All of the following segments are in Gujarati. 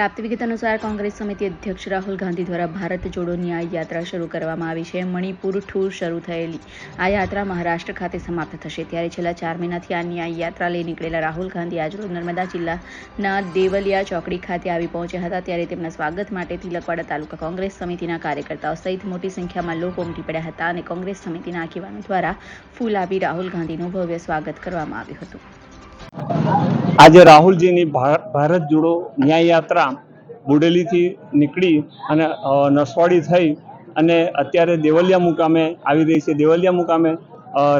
પ્રાપ્ત વિગત અનુસાર કોંગ્રેસ સમિતિ અધ્યક્ષ રાહુલ ગાંધી દ્વારા ભારત જોડો ન્યાય યાત્રા શરૂ કરવામાં આવી છે. મણિપુર ઠુર શરૂ થયેલી. આ યાત્રા મહારાષ્ટ્ર ખાતે સમાપ્ત થશે. ત્યારે છેલ્લા ચાર મહિનાથી આ ન્યાય યાત્રા લઈ નીકળેલા રાહુલ ગાંધી આજરોજ નર્મદા જિલ્લાના દેવલિયા ચોકડી ખાતે આવી પહોંચ્યા હતા. ત્યારે તેમના સ્વાગત માટે તિલકવાડા તાલુકા કોંગ્રેસ સમિતિના કાર્યકર્તાઓ સહિત મોટી સંખ્યામાં લોકો ઉમટી પડ્યા હતા અને કોંગ્રેસ સમિતિના આગેવાનો દ્વારા ફૂલ આપી રાહુલ ગાંધીનું ભવ્ય સ્વાગત કરવામાં આવ્યું હતું. આજે રાહુલજીની ભારત જોડો ન્યાય યાત્રા બુડેલીથી નીકળી અને નસવાડી થઈ અને અત્યારે દેવલિયા મુકામે આવી રહી છે. દેવલિયા મુકામે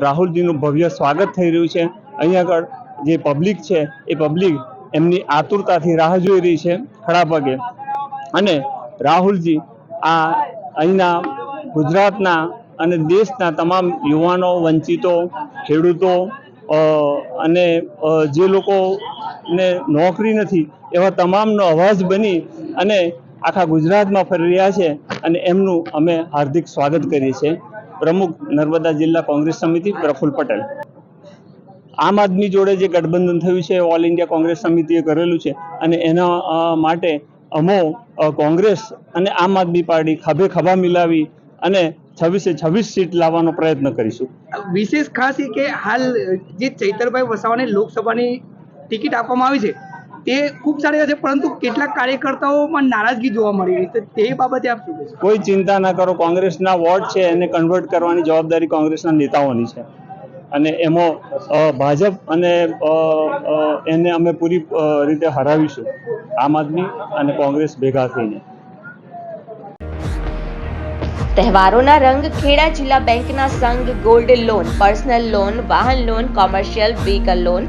રાહુલજીનું ભવ્ય સ્વાગત થઈ રહ્યું છે. અહીં આગળ જે પબ્લિક છે, એ પબ્લિક એમની આતુરતાથી રાહ જોઈ રહી છે ખડા પગે. અને રાહુલજી આ અહીંના ગુજરાતના અને દેશના તમામ યુવાનો, વંચિતો, ખેડૂતો અને જે જે લોકોને નોકરી નથી, એવા તમામનો અવાજ બની અને આખા ગુજરાતમાં ફરી રહ્યા છે અને એમનું અમે હાર્દિક સ્વાગત કરીએ છીએ. પ્રમુખ નર્મદા જિલ્લા કોંગ્રેસ સમિતિ પ્રફુલ્લ પટેલ. આમ આદમી જોડે જે ગઠબંધન થયું છે ઓલ ઇન્ડિયા કોંગ્રેસ સમિતિએ કરેલું છે અને એના માટે અમો કોંગ્રેસ અને આમ આદમી પાર્ટી ખભે ખભા મિલાવી અને છવ્વીસે છવ્વીસ સીટ લાવવાનો પ્રયત્ન કરીશું. વિશેષ ખાસ એ કે હાલ જે ચૈતરભાઈ વસાવાને લોકસભાની ટિકિટ આપવામાં આવી છે. તે ખૂબ સારી છે પરંતુ કેટલાક કાર્યકર્તાઓમાં નારાજગી જોવા મળી રહી છે. તે બાબતે આપ શું કોઈ ચિંતા ના કરો કોંગ્રેસના વોર્ડ છે એને કન્વર્ટ કરવાની જવાબદારી કોંગ્રેસના નેતાઓની છે. અને એમાં ભાજપ અને એને અમે પૂરી રીતે હરાવીશું આમ આદમી અને કોંગ્રેસ ભેગા થઈને. તહેવારોના રંગ ખેડા જિલ્લા બેંકના સંઘ ગોલ્ડ લોન પર્સનલ લોન વાહન loan commercial vehicle loan